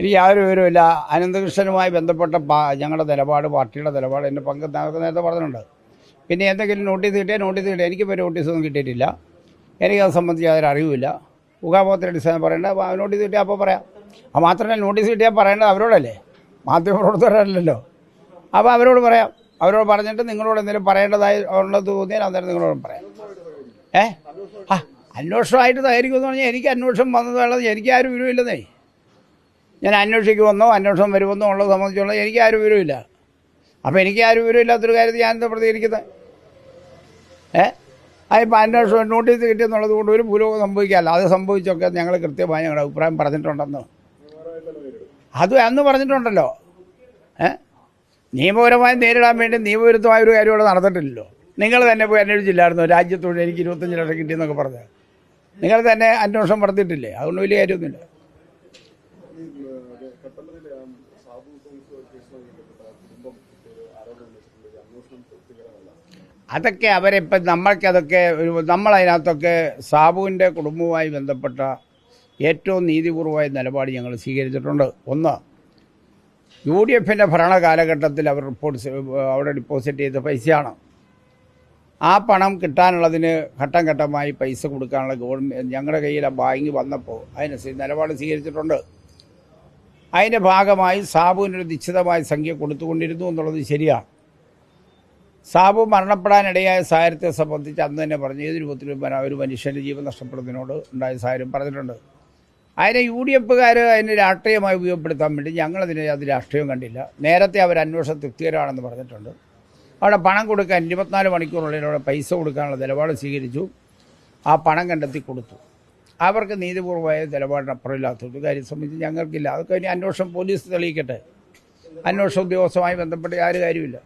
എനിക്ക് യാതൊരു വിവരമില്ല അനന്തകൃഷ്ണനുമായി ബന്ധപ്പെട്ട ഞങ്ങളുടെ നിലപാട് പാർട്ടിയുടെ നിലപാട് എന്റെ പങ്ക് നേരത്തെ പറഞ്ഞിട്ടുണ്ട്. പിന്നെ എന്തെങ്കിലും നോട്ടീസ് കിട്ടിയാൽ നോട്ടീസ് കിട്ടിയാൽ എനിക്കിപ്പോൾ നോട്ടീസൊന്നും കിട്ടിയിട്ടില്ല. എനിക്കത് സംബന്ധിച്ച് യാതൊരു അറിവില്ല മുഖാമുഖത്തിന്റെ അടിസ്ഥാനം പറയേണ്ട. നോട്ടീസ് കിട്ടിയാൽ അപ്പോൾ പറയാം. അത് മാത്രമല്ല നോട്ടീസ് കിട്ടിയാൽ പറയേണ്ടത് അവരോടല്ലേ? മാധ്യമപ്രവർത്തകരല്ലല്ലോ അപ്പോൾ അവരോട് പറയാം. അവരോട് പറഞ്ഞിട്ട് നിങ്ങളോട് എന്തെങ്കിലും പറയേണ്ടതായി ഉള്ളത് തോന്നിയാൽ അന്നേരം നിങ്ങളോട് പറയാം. ഏ? ആ അന്വേഷണമായിട്ട് തയ്യാറിക്കുമെന്ന് പറഞ്ഞാൽ എനിക്ക് അന്വേഷണം വന്നതുള്ളത് എനിക്ക് ആരും വിവരമില്ലെന്നേ. ഞാൻ അന്വേഷിക്കുമെന്നോ അന്വേഷണം വരുമെന്നോ ഉള്ളത് സംബന്ധിച്ചുള്ള എനിക്ക് ആരും വിവരമില്ല. അപ്പോൾ എനിക്ക് ആരും വിവരമില്ലാത്തൊരു കാര്യത്തിൽ ഞാൻ എന്താ പ്രതികരിക്കുന്നത്? ഏ? അതിപ്പോൾ അന്വേഷണം നോട്ടീസ് കിട്ടിയെന്നുള്ളത് കൊണ്ട് ഒരു ഭൂലോകം സംഭവിക്കാമല്ല അത് സംഭവിച്ചൊക്കെ ഞങ്ങൾ കൃത്യമായി ഞങ്ങളുടെ അഭിപ്രായം പറഞ്ഞിട്ടുണ്ടെന്ന്. അത് അന്ന് പറഞ്ഞിട്ടുണ്ടല്ലോ. ഏ? നിയമപരമായി നേരിടാൻ വേണ്ടി നിയമവിരുദ്ധമായ ഒരു കാര്യം ഇവിടെ നടന്നിട്ടില്ലല്ലോ. നിങ്ങൾ തന്നെ പോയി അന്വേഷിച്ചില്ലായിരുന്നു? രാജ്യത്തോട് എനിക്ക് ഇരുപത്തഞ്ച് ലക്ഷം കിട്ടിയെന്നൊക്കെ പറഞ്ഞത് നിങ്ങൾ തന്നെ അന്വേഷണം നടത്തിയിട്ടില്ലേ? അതുകൊണ്ട് വലിയ കാര്യമൊന്നുമില്ല. അതൊക്കെ അവരിപ്പം നമ്മൾക്കതൊക്കെ നമ്മളതിനകത്തൊക്കെ സാബുവിന്റെ കുടുംബവുമായി ബന്ധപ്പെട്ട ഏറ്റവും നീതിപൂർവമായ നിലപാട് ഞങ്ങൾ സ്വീകരിച്ചിട്ടുണ്ട്. ഒന്ന് യു ഡി എഫിന്റെ ഭരണ കാലഘട്ടത്തിൽ അവർ റിപ്പോർട്ട് അവിടെ ഡിപ്പോസിറ്റ് ചെയ്ത പൈസയാണ്. ആ പണം കിട്ടാനുള്ളതിന് ഘട്ടം ഘട്ടമായി പൈസ കൊടുക്കാനുള്ള ഗവൺമെന്റ് ഞങ്ങളുടെ കയ്യിൽ ആ ബാങ്ക് വന്നപ്പോൾ അതിനനുസരിച്ച് നിലപാട് സ്വീകരിച്ചിട്ടുണ്ട്. അതിന്റെ ഭാഗമായി സാബുവിനൊരു നിശ്ചിതമായ സംഖ്യ കൊടുത്തുകൊണ്ടിരുന്നു എന്നുള്ളത് ശരിയാണ് സാബു മരണപ്പെടാനിടയായ സാഹചര്യത്തെ സംബന്ധിച്ച് അന്ന് തന്നെ പറഞ്ഞു ഏത് രൂപത്തിലും ഒരു മനുഷ്യന്റെ ജീവൻ നഷ്ടപ്പെടുന്നതിനോട് ഉണ്ടായ സാഹചര്യം പറഞ്ഞിട്ടുണ്ട്. അതിനെ യു ഡി എഫുകാർ അതിനെ രാഷ്ട്രീയമായി ഉപയോഗപ്പെടുത്താൻ വേണ്ടി ഞങ്ങളതിനെ അത് രാഷ്ട്രീയം കണ്ടില്ല. നേരത്തെ അവർ അന്വേഷണം തൃപ്തികരമാണെന്ന് പറഞ്ഞിട്ടുണ്ട്. അവിടെ പണം കൊടുക്കാൻ ഇരുപത്തിനാല് മണിക്കൂറുള്ളിൽ അവിടെ പൈസ കൊടുക്കാനുള്ള നിലപാട് സ്വീകരിച്ചു. ആ പണം കണ്ടെത്തി കൊടുത്തു. അവർക്ക് നീതിപൂർവമായ നിലപാടിനപ്പുറമില്ലാത്തത് കാര്യം സംബന്ധിച്ച് ഞങ്ങൾക്കില്ല. അതൊക്കെ ഇനി അന്വേഷണം പോലീസ് തെളിയിക്കട്ടെ. അന്വേഷണ ഉദ്യോഗസ്ഥമായി ബന്ധപ്പെട്ട് ആര് കാര്യമില്ല